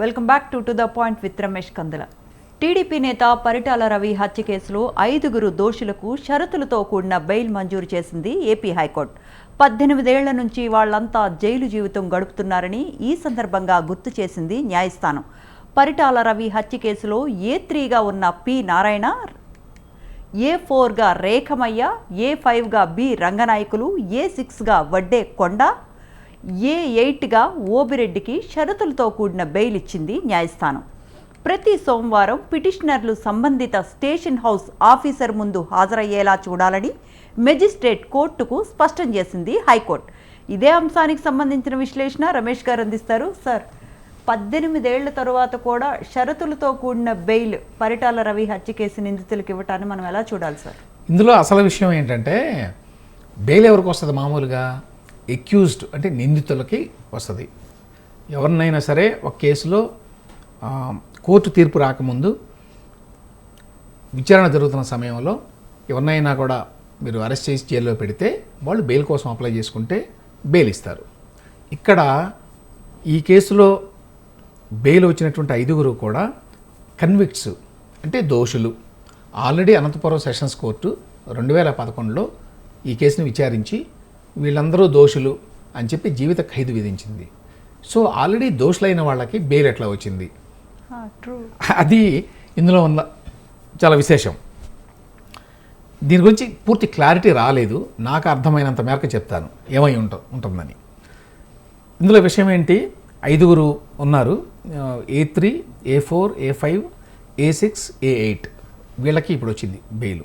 Welcome back to to the point with Ramesh Kandula TDP నేత పరిటాల రవి హత్య కేసులో ఐదుగురు దోషులకు షరతులతో కూడిన బెయిల్ మంజూరు చేసింది ఏపీ హైకోర్టు. పద్దెనిమిదేళ్ళ నుంచి వాళ్ళంతా జైలు జీవితం గడుపుతున్నారని ఈ సందర్భంగా గుర్తు చేసింది న్యాయస్థానం. పరిటాల రవి హత్య కేసులో ఏ త్రీగా ఉన్న పి నారాయణ ఏ ఫోర్గా రేఖమయ్య ఏ ఫైవ్గా బి రంగనాయకులు ఏ సిక్స్గా వడ్డే కొండ ఏ ఎయిట్గా ఓబిరెడ్డికి షరతులతో కూడిన బెయిల్ ఇచ్చింది న్యాయస్థానం. ప్రతి సోమవారం పిటిషనర్లు సంబంధిత స్టేషన్ హౌస్ ఆఫీసర్ ముందు హాజరయ్యేలా చూడాలని మెజిస్ట్రేట్ కోర్టుకు స్పష్టం చేసింది హైకోర్టు. ఇదే అంశానికి సంబంధించిన విశ్లేషణ రమేష్ గారు అందిస్తారు. సార్ పద్దెనిమిదేళ్ళ తరువాత కూడా షరతులతో కూడిన బెయిల్ పరిటాల రవి హత్య కేసు నిందితులకు ఇవ్వటాన్ని మనం ఎలా చూడాలి సార్? ఇందులో అసలు విషయం ఏంటంటే బెయిల్ ఎవరికి వస్తుంది మామూలుగా? ఎక్యూజ్డ్ అంటే నిందితులకి వస్తుంది. ఎవరినైనా సరే ఒక కేసులో కోర్టు తీర్పు రాకముందు విచారణ జరుగుతున్న సమయంలో ఎవరినైనా కూడా మీరు అరెస్ట్ చేసి జైల్లో పెడితే వాళ్ళు బెయిల్ కోసం అప్లై చేసుకుంటే బెయిల్ ఇస్తారు. ఇక్కడ ఈ కేసులో బెయిల్ వచ్చినటువంటి ఐదుగురు కూడా కన్విక్ట్స్ అంటే దోషులు. ఆల్రెడీ అనంతపురం సెషన్స్ కోర్టు రెండు వేల పదకొండులో ఈ కేసును విచారించి వీళ్ళందరూ దోషులు అని చెప్పి జీవిత ఖైదు విధించింది. సో ఆల్రెడీ దోషులైన వాళ్ళకి బెయిల్ ఎట్లా వచ్చింది? ట్రూ అది ఇందులో ఉన్న చాలా విశేషం. దీని గురించి పూర్తి క్లారిటీ రాలేదు. నాకు అర్థమైనంత మేరకు చెప్తాను. ఏమై ఉంట ఉంటుందని. ఇందులో విషయం ఏంటి? ఐదుగురు ఉన్నారు. A three A four A five A six A eight వీళ్ళకి ఇప్పుడు వచ్చింది బెయిల్.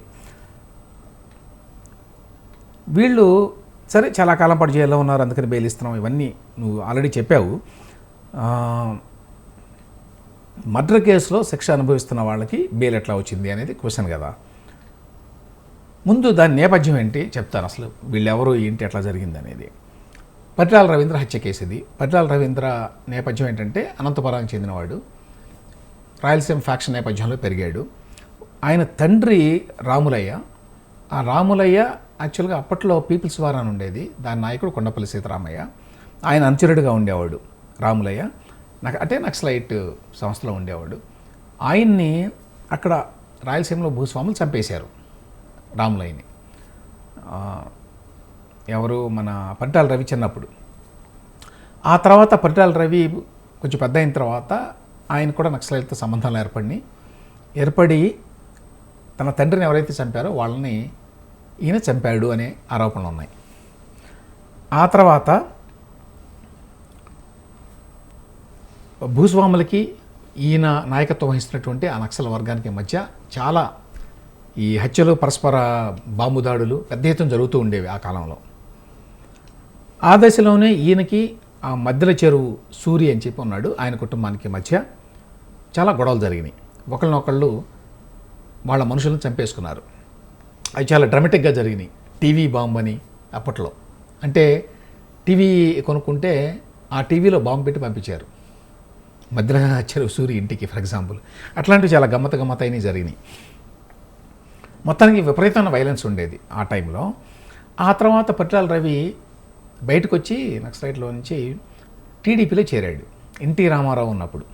వీళ్ళు సరే చాలా కాలం పాటు జైల్లో ఉన్నారు అందుకని బెయిల్ ఇస్తున్నాం ఇవన్నీ నువ్వు ఆల్రెడీ చెప్పావు. మర్డర్ కేసులో శిక్ష అనుభవిస్తున్న వాళ్ళకి బెయిల్ ఎట్లా వచ్చింది అనేది క్వశ్చన్ కదా. ముందు దాని నేపథ్యం ఏంటి చెప్తాను అసలు వీళ్ళెవరు ఏంటి ఎట్లా జరిగింది అనేది. పట్టాల రవీంద్ర హత్య కేసు ఇది పట్టాల రవీంద్ర నేపథ్యం ఏంటంటే అనంతపురానికి చెందినవాడు. రాయలసీమ ఫ్యాక్షన్ నేపథ్యంలో పెరిగాడు. ఆయన తండ్రి రాములయ్య. ఆ రాములయ్య యాక్చువల్గా అప్పట్లో పీపుల్స్ వార్ అని ఉండేది. దాని నాయకుడు కొండపల్లి సీతారామయ్య. ఆయన అనుచరుడుగా ఉండేవాడు రాములయ్య. నాకు అంటే నక్సలైట్ సంస్థలో ఉండేవాడు. ఆయన్ని అక్కడ రాయలసీమలో భూస్వాములు చంపేశారు రాములయ్యని. ఎవరు? మన పరిటాల రవి చిన్నప్పుడు. ఆ తర్వాత పరిటాల రవి కొంచెం పెద్ద అయిన తర్వాత ఆయన కూడా నక్సలైట్తో సంబంధాలు ఏర్పడి ఏర్పడి తన తండ్రిని ఎవరైతే చంపారో వాళ్ళని ఈయన చంపాడు అనే ఆరోపణలు ఉన్నాయి. ఆ తర్వాత భూస్వాములకి ఈయన నాయకత్వం వహిస్తున్నటువంటి ఆ నక్సల వర్గానికి మధ్య చాలా ఈ హత్యలు పరస్పర బాంబు దాడులు పెద్ద ఎత్తున జరుగుతూ ఉండేవి ఆ కాలంలో. ఆ దశలోనే ఈయనకి ఆ మధ్యల చెరువు సూరి అని చెప్పి ఉన్నాడు. ఆయన కుటుంబానికి మధ్య చాలా గొడవలు జరిగినాయి. ఒకళ్ళనొకళ్ళు వాళ్ళ మనుషులను చంపేసుకున్నారు. అవి చాలా డ్రమాటిక్గా జరిగినాయి. టీవీ బాంబు అని అప్పట్లో. అంటే టీవీ కొనుక్కుంటే ఆ టీవీలో బాంబు పెట్టి పంపించారు. మధ్యన చెరువు సూరి ఇంటికి ఫర్ ఎగ్జాంపుల్ అట్లాంటివి చాలా గమ్మత గమ్మత అయినవి జరిగినాయి. మొత్తానికి విపరీతమైన వైలెన్స్ ఉండేది ఆ టైంలో ఆ తర్వాత పట్టాల రవి బయటకు వచ్చి నక్సలైట్లో నుంచి టీడీపీలో చేరాడు. ఎన్టీ రామారావు ఉన్నప్పుడు.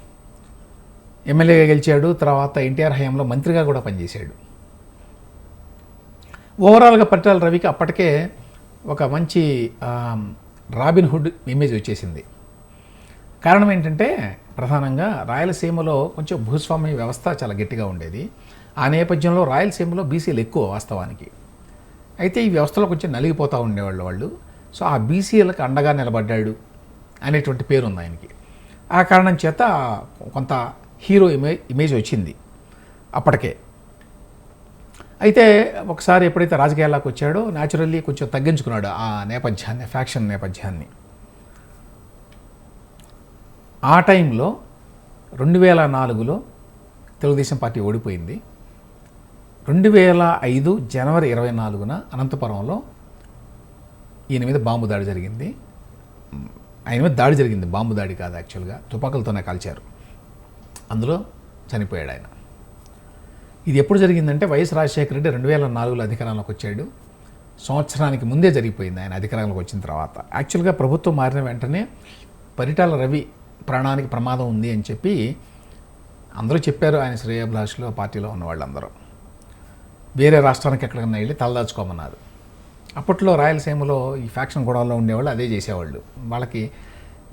ఎమ్మెల్యేగా గెలిచాడు తర్వాత ఎన్టీఆర్ హయాంలో మంత్రిగా కూడా పనిచేశాడు. ఓవరాల్గా పట్టాల రవికి అప్పటికే ఒక మంచి రాబిన్హుడ్ రాబిన్ హుడ్ ఇమేజ్ వచ్చేసింది. కారణం ఏంటంటే ప్రధానంగా రాయలసీమలో కొంచెం భూస్వామ్య వ్యవస్థ చాలా గట్టిగా ఉండేది. ఆ నేపథ్యంలో రాయలసీమలో బీసీలు ఎక్కువ వాస్తవానికి. అయితే ఈ వ్యవస్థలో కొంచెం నలిగిపోతూ ఉండేవాళ్ళు వాళ్ళు. సో ఆ బీసీలకు అండగా నిలబడ్డాడు అనేటువంటి పేరు ఉంది ఆయనకి. ఆ కారణం చేత కొంత హీరో ఇమే ఇమేజ్ వచ్చింది అప్పటికే. అయితే ఒకసారి ఎప్పుడైతే రాజకీయాల్లోకి వచ్చాడో న్యాచురల్లీ కొంచెం తగ్గించుకున్నాడు ఆ నేపథ్యాన్ని ఫ్యాక్షన్ నేపథ్యాన్ని. ఆ టైంలో రెండు వేల నాలుగులో తెలుగుదేశం పార్టీ ఓడిపోయింది. రెండు వేల ఐదు జనవరి ఇరవై నాలుగున అనంతపురంలో ఈయన మీద బాంబు దాడి జరిగింది. ఆయన మీద దాడి జరిగింది. బాంబు దాడి కాదు యాక్చువల్గా తుపాకులతోనే కాల్చారు. అందులో చనిపోయాడు ఆయన. ఇది ఎప్పుడు జరిగిందంటే వైఎస్ రాజశేఖర రెడ్డి రెండు వేల నాలుగులో అధికారంలోకి వచ్చాడు. సంవత్సరానికి ముందే జరిగిపోయింది ఆయన అధికారంలోకి వచ్చిన తర్వాత. యాక్చువల్గా ప్రభుత్వం మారిన వెంటనే పరిటాల రవి ప్రాణానికి ప్రమాదం ఉంది అని చెప్పి అందరూ చెప్పారు ఆయన శ్రేయభిలాషులు పార్టీలో ఉన్న వాళ్ళందరూ. వేరే రాష్ట్రానికి ఎక్కడికన్నా వెళ్ళి తలదాచుకోమన్నారు. అప్పట్లో రాయలసీమలో ఈ ఫ్యాక్షన్ గొడవలో ఉండేవాళ్ళు అదే చేసేవాళ్ళు. వాళ్ళకి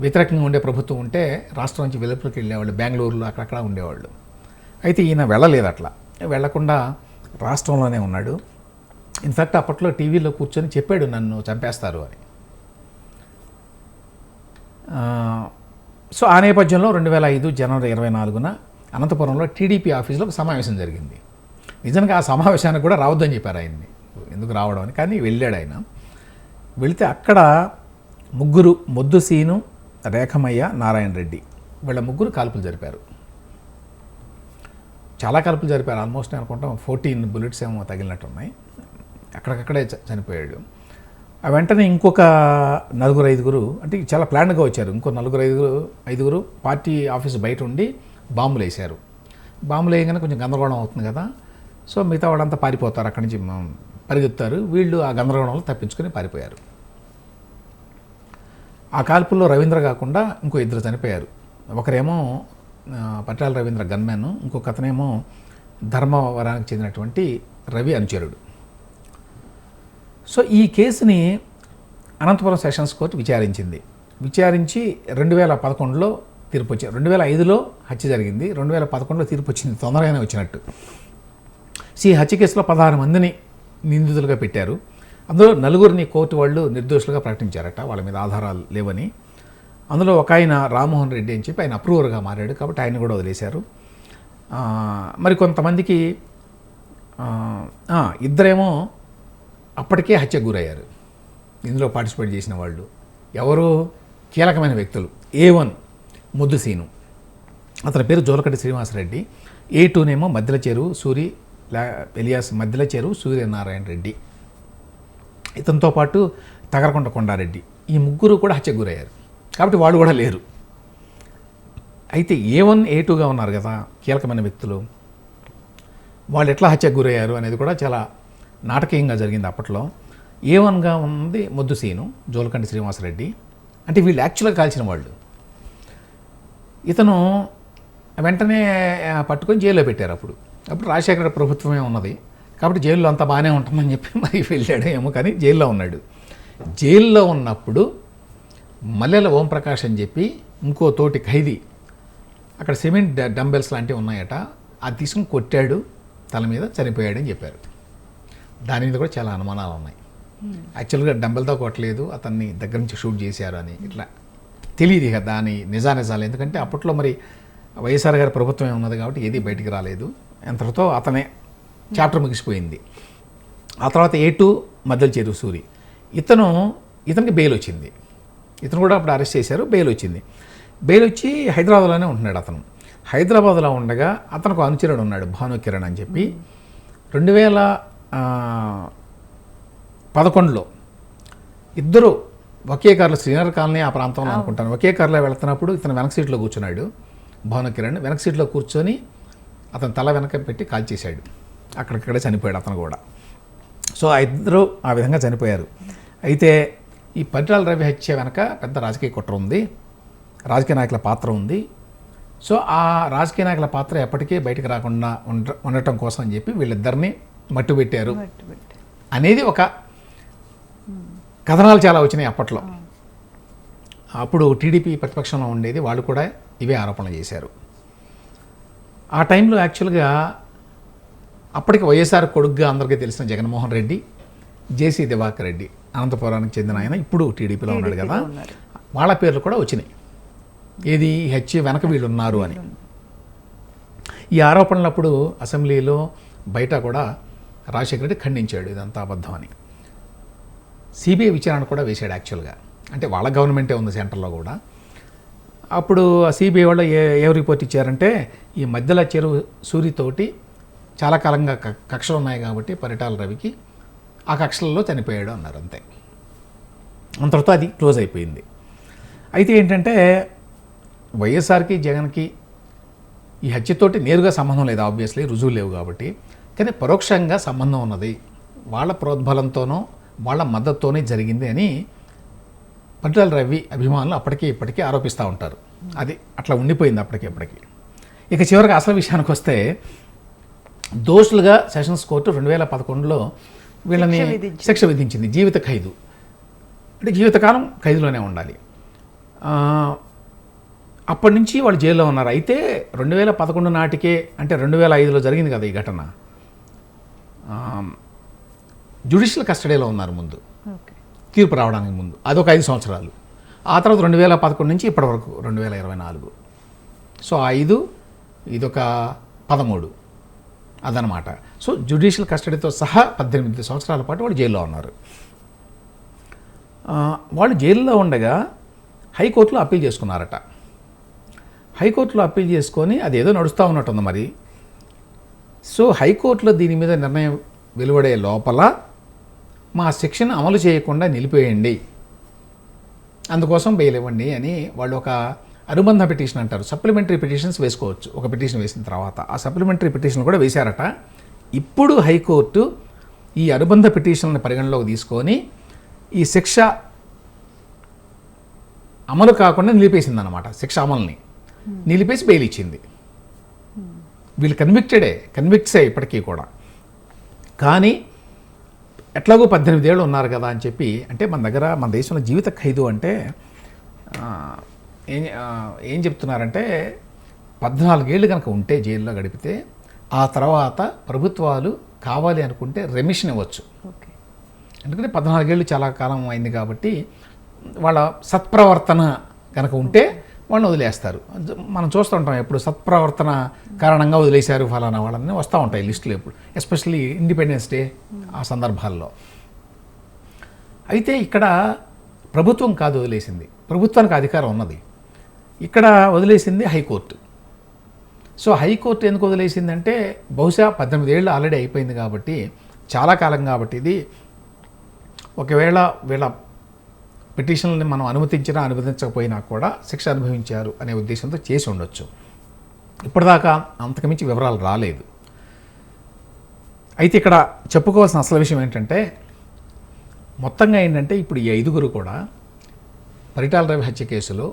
వ్యతిరేకంగా ఉండే ప్రభుత్వం ఉంటే రాష్ట్రం నుంచి వెలుపులకు వెళ్ళేవాళ్ళు బెంగళూరులో అక్కడక్కడ ఉండేవాళ్ళు. అయితే ఈయన వెళ్ళలేదు అట్లా. వెళ్ళకుండా రాష్ట్రంలోనే ఉన్నాడు. ఇన్ఫ్యాక్ట్ అప్పట్లో టీవీలో కూర్చొని చెప్పాడు నన్ను చంపేస్తారు అని. సో ఆ నేపథ్యంలో రెండు వేల ఐదు జనవరి ఇరవై నాలుగున అనంతపురంలో టీడీపీ ఆఫీస్లో ఒక సమావేశం జరిగింది. నిజంగా ఆ సమావేశానికి కూడా రావద్దని చెప్పారు ఆయన్ని. ఎందుకు రావడం అని? కానీ వెళ్ళాడు ఆయన. వెళితే అక్కడ ముగ్గురు మొద్దు సీను రేఖమయ్య నారాయణ రెడ్డి వీళ్ళ ముగ్గురు కాల్పులు జరిపారు. చాలా కాల్పులు జరిపారు. ఆల్మోస్ట్ నేను అనుకుంటాం ఫోర్టీన్ బుల్లెట్స్ ఏమో తగిలినట్టున్నాయి. అక్కడికక్కడే చ- చనిపోయాడు. ఆ వెంటనే ఇంకొక నలుగురు ఐదుగురు అంటే చాలా ప్లాన్గా వచ్చారు. ఇంకో నలుగురు ఐదుగురు ఐదుగురు పార్టీ ఆఫీస్ బయట ఉండి బాంబులు వేశారు. బాంబులు వేయగానే కొంచెం గందరగోళం అవుతుంది కదా. సో మిగతా వాళ్ళంతా పారిపోతారు. అక్కడి నుంచి పరిగెత్తారు. వీళ్ళు ఆ గందరగోళంలో తప్పించుకొని పారిపోయారు. ఆ కాల్పుల్లో రవీంద్ర కాకుండా ఇంకో ఇద్దరు చనిపోయారు. ఒకరేమో పట్టాల రవీంద్ర గన్మ్యాన్ ఇంకొక అతనేమో ధర్మవరానికి చెందినటువంటి రవి అనుచరుడు. సో ఈ కేసుని అనంతపురం సెషన్స్ కోర్టు విచారించింది. విచారించి రెండు వేల పదకొండులో తీర్పు వచ్చింది రెండు వేల ఐదులో హత్య జరిగింది రెండు వేల పదకొండులో తీర్పు వచ్చింది తొందరగానే వచ్చినట్టు. సో ఈ హత్య కేసులో పదహారు మందిని నిందితులుగా పెట్టారు. అందులో నలుగురిని కోర్టు వాళ్ళు నిర్దోషులుగా ప్రకటించారట వాళ్ళ మీద ఆధారాలు లేవని. అందులో ఒక ఆయన రామ్మోహన్ రెడ్డి అని చెప్పి ఆయన అప్రూవర్గా మారాడు కాబట్టి ఆయన కూడా వదిలేశారు. మరి కొంతమందికి ఇద్దరేమో అప్పటికే హత్యకు గురయ్యారు. ఇందులో పార్టిసిపేట్ చేసిన వాళ్ళు. ఎవరు? కీలకమైన వ్యక్తులు. ఏ వన్ ముద్దుసీను అతని పేరు జోలకటి శ్రీనివాసరెడ్డి. ఏ టూనేమో మధ్యల చేరు సూరి ఎలియాస్ మధ్యల చేరు సూర్యనారాయణ రెడ్డి. ఇతనితో పాటు తగరకొండ కొండారెడ్డి. ఈ ముగ్గురు కూడా హత్యకు గురయ్యారు. కాబట్టి వాళ్ళు కూడా లేరు. అయితే ఏ వన్ ఏ టూగా ఉన్నారు కదా కీలకమైన వ్యక్తులు. వాళ్ళు ఎట్లా హత్యకు గురయ్యారు అనేది కూడా చాలా నాటకీయంగా జరిగింది అప్పట్లో. ఏ వన్గా ఉంది ముద్దుసీను జోలకంటి శ్రీనివాసరెడ్డి. అంటే వీళ్ళు యాక్చువల్గా కాల్చిన వాళ్ళు. ఇతను వెంటనే పట్టుకొని జైల్లో పెట్టారు అప్పుడు. అప్పుడు రాజశేఖర ప్రభుత్వమే ఉన్నది. కాబట్టి జైల్లో అంతా బాగానే ఉంటుందని చెప్పి మరి వెళ్ళాడు ఏమో కానీ జైల్లో ఉన్నాడు. జైల్లో ఉన్నప్పుడు మల్లెల ఓంప్రకాష్ అని చెప్పి ఇంకో తోటి ఖైదీ. అక్కడ సిమెంట్ డంబెల్స్ లాంటివి ఉన్నాయట. అది తీసుకుని కొట్టాడు. తల మీద చనిపోయాడని చెప్పారు. దాని మీద కూడా చాలా అనుమానాలు ఉన్నాయి. యాక్చువల్గా డంబెల్తో కొట్టలేదు. అతన్ని దగ్గర నుంచి షూట్ చేశారు అని ఇట్లా తెలియదు ఇక దాని నిజానిజాలు. ఎందుకంటే అప్పట్లో మరి వైఎస్ఆర్ గారి ప్రభుత్వమే ఉన్నది కాబట్టి ఏది బయటికి రాలేదు. ఎంతటితో అతనే చాప్టర్ ముగిసిపోయింది. ఆ తర్వాత ఏ టూ మద్దలు చేరు సూరి. ఇతను ఇతనికి బెయిల్ వచ్చింది. ఇతను కూడా అప్పుడు అరెస్ట్ చేశారు. బెయిల్ వచ్చింది. బెయిల్ వచ్చి హైదరాబాద్లోనే ఉంటున్నాడు అతను. హైదరాబాద్లో ఉండగా అతనికి అనుచరుడు ఉన్నాడు భాను కిరణ్ అని చెప్పి. రెండు వేల పదకొండులో ఇద్దరు ఒకే కారులో శ్రీనగర్ కాలనీ ఆ ప్రాంతంలో అనుకుంటాను. ఒకే కారులో వెళ్తున్నప్పుడు ఇతను వెనక సీట్లో కూర్చున్నాడు భాను కిరణ్. వెనక సీట్లో కూర్చొని అతను తల వెనక పెట్టి కాల్ చేశాడు. అక్కడికక్కడే చనిపోయాడు అతను కూడా. సో ఆ ఇద్దరు ఆ విధంగా చనిపోయారు. అయితే ఈ పరిటాల రవి హత్య వెనక పెద్ద రాజకీయ కుట్ర ఉంది. రాజకీయ నాయకుల పాత్ర ఉంది. సో ఆ రాజకీయ నాయకుల పాత్ర ఎప్పటికీ బయటకు రాకుండా ఉండ ఉండటం కోసం అని చెప్పి వీళ్ళిద్దరిని మట్టు పెట్టారు. బట్ బట్ అనేది ఒక కథనాలు చాలా వచ్చినాయి అప్పట్లో. అప్పుడు టీడీపీ ప్రతిపక్షంలో ఉండేది వాళ్ళు కూడా ఇవే ఆరోపణలు చేశారు. ఆ టైంలో యాక్చువల్గా అప్పటికి వైఎస్ఆర్ కొడుగ్గా అందరికీ తెలిసిన జగన్మోహన్ రెడ్డి జేసీ దివాకర్ రెడ్డి అనంతపురానికి చెందిన ఆయన ఇప్పుడు టీడీపీలో ఉన్నాడు కదా. వాళ్ళ పేర్లు కూడా వచ్చినాయి. ఏది? హెచ్ వెనక వీళ్ళు ఉన్నారు అని. ఈ ఆరోపణలప్పుడు అసెంబ్లీలో బయట కూడా రాజశేఖర రెడ్డి ఖండించాడు ఇదంతా అబద్ధం అని సిబిఐ విచారణ కూడా వేశాడు యాక్చువల్గా. అంటే వాళ్ళ గవర్నమెంటే ఉంది సెంటర్లో కూడా. అప్పుడు ఆ సిబిఐ వాళ్ళు ఏ ఏ రిపోర్ట్ ఇచ్చారంటే ఈ మధ్యలో చెరువు సూరితోటి చాలా కాలంగా కక్షలు ఉన్నాయి కాబట్టి పరిటాల రవికి ఆ కక్షలలో చనిపోయాడు అన్నారు అంతే. అంతటితో అది క్లోజ్ అయిపోయింది. అయితే ఏంటంటే వైఎస్ఆర్కి జగన్కి ఈ హత్యతోటి నేరుగా సంబంధం లేదు ఆబ్వియస్లీ రుజువు లేవు కాబట్టి. కానీ పరోక్షంగా సంబంధం ఉన్నది. వాళ్ళ ప్రోద్బలంతోనో వాళ్ళ మద్దతుతోనే జరిగింది అని పట్టాల రవి అభిమానులు అప్పటికీ ఇప్పటికీ ఆరోపిస్తూ ఉంటారు. అది అట్లా ఉండిపోయింది అప్పటికెప్పటికి ఇక చివరికి అసలు విషయానికి వస్తే దోషులుగా సెషన్స్ కోర్టు రెండు వేల పదకొండులో వీళ్ళని శిక్ష విధించింది. జీవిత ఖైదు. అంటే జీవితకాలం ఖైదులోనే ఉండాలి. అప్పటి నుంచి వాళ్ళు జైల్లో ఉన్నారు. అయితే రెండు వేల పదకొండు నాటికే అంటే రెండు వేల ఐదులో జరిగింది కదా ఈ ఘటన. జ్యుడిషియల్ కస్టడీలో ఉన్నారు ముందు. తీర్పు రావడానికి ముందు. అదొక ఐదు సంవత్సరాలు. ఆ తర్వాత రెండు వేల పదకొండు నుంచి ఇప్పటి వరకు రెండు వేల ఇరవై నాలుగు. సో ఐదు ఇదొక పదమూడు. అదనమాట. సో జ్యుడిషియల్ కస్టడీతో సహా పద్దెనిమిది సంవత్సరాల పాటు వాళ్ళు జైల్లో ఉన్నారు. వాళ్ళు జైల్లో ఉండగా హైకోర్టులో అప్పీల్ చేసుకున్నారట. హైకోర్టులో అప్పీల్ చేసుకొని అది ఏదో నడుస్తూ ఉన్నట్టుంది మరి. సో హైకోర్టులో దీని మీద నిర్ణయం వెలువడే లోపల మా శిక్షను అమలు చేయకుండా నిలిపేయండి. అందుకోసం బెయిల్ ఇవ్వండి అని వాళ్ళు ఒక అనుబంధ పిటిషన్ అంటారు. సప్లిమెంటరీ పిటిషన్స్ వేసుకోవచ్చు. ఒక పిటిషన్ వేసిన తర్వాత. ఆ సప్లిమెంటరీ పిటిషన్ కూడా వేశారట. ఇప్పుడు హైకోర్టు ఈ అనుబంధ పిటిషన్లను పరిగణలోకి తీసుకొని ఈ శిక్ష అమలు కాకుండా నిలిపేసింది అనమాట శిక్ష అమలుని. నిలిపేసి బెయిల్ ఇచ్చింది. వీళ్ళు కన్విక్టెడే కన్విక్ట్సే ఇప్పటికీ కూడా. కానీ ఎట్లాగో పద్దెనిమిది ఏళ్ళు ఉన్నారు కదా అని చెప్పి అంటే మన దగ్గర మన దేశంలో జీవిత ఖైదు అంటే ఏం ఏం చెప్తున్నారంటే పద్నాలుగేళ్ళు కనుక ఉంటే జైల్లో గడిపితే ఆ తర్వాత ప్రభుత్వాలు కావాలి అనుకుంటే రెమిషన్ ఇవ్వచ్చు. ఓకే. ఎందుకంటే పద్నాలుగేళ్ళు చాలా కాలం అయింది కాబట్టి వాళ్ళ సత్ప్రవర్తన కనుక ఉంటే వాళ్ళని వదిలేస్తారు. మనం చూస్తూ ఉంటాం ఎప్పుడు సత్ప్రవర్తన కారణంగా వదిలేశారు ఫలానా వాళ్ళని వస్తూ ఉంటాయి లిస్టులు ఎప్పుడు ఎస్పెషల్లీ ఇండిపెండెన్స్ డే ఆ సందర్భాల్లో. అయితే ఇక్కడ ప్రభుత్వం కాదు వదిలేసింది. ప్రభుత్వానికి అధికారం ఉన్నది. ఇక్కడ వదిలేసింది హైకోర్టు. సో హైకోర్టు ఎందుకు వదిలేసిందంటే బహుశా పద్దెనిమిది ఏళ్ళు ఆల్రెడీ అయిపోయింది కాబట్టి చాలా కాలం కాబట్టి ఇది ఒకవేళ వీళ్ళ పిటిషన్లని మనం అనుమతించినా అనుమతించకపోయినా కూడా శిక్ష అనుభవించారు అనే ఉద్దేశంతో చేసి ఉండొచ్చు. ఇప్పటిదాకా అంతకుమించి వివరాలు రాలేదు. అయితే ఇక్కడ చెప్పుకోవాల్సిన అసలు విషయం ఏంటంటే మొత్తంగా ఏంటంటే ఇప్పుడు ఈ ఐదుగురు కూడా పరిటాల రవి హత్య కేసులో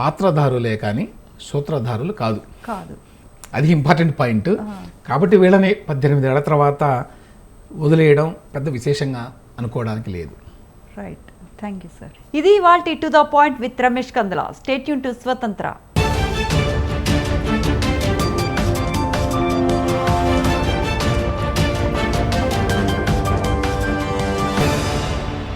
పాత్రధారులే కానీ సూత్రధారులు కాదు. కాదు. అది ఇంపార్టెంట్ పాయింట్. కాబట్టి వీళ్ళని పద్దెనిమిది ఏళ్ళ తర్వాత వదిలేయడం పెద్ద విశేషంగా అనుకోవడానికి లేదు. రైట్ థ్యాంక్ యూ సార్ ఇది వాటి to the point with Ramesh Kandula stay tuned to స్వతంత్ర